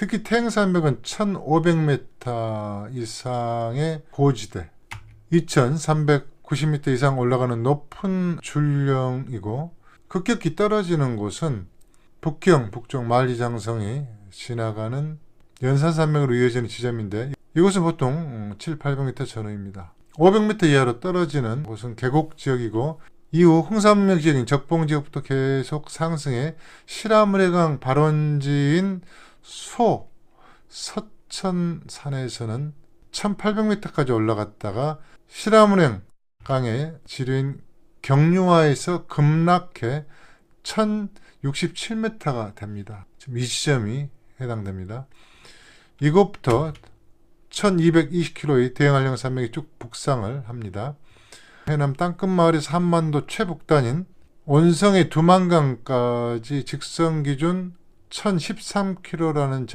특히 태행산맥은 1500m 이상의 고지대, 2390m 이상 올라가는 높은 줄령이고 급격히 떨어지는 곳은 북경, 북쪽 만리장성이 지나가는 연산산맥으로 이어지는 지점인데 이곳은 보통 7, 800m 전후입니다. 500m 이하로 떨어지는 곳은 계곡 지역이고 이후 흥산맥 지역인 적봉 지역부터 계속 상승해 시라무레강 발원지인 소 서천산에서는 1800m까지 올라갔다가 시라무랭 강의 지류인 경류화에서 급락해 1067m가 됩니다. 이 지점이 해당됩니다. 이곳부터 1220km의 대형한령 산맥이 쭉 북상을 합니다. 해남 땅끝 마을에서 한반도 최북단인 온성의 두만강까지 직선 기준 1013km라는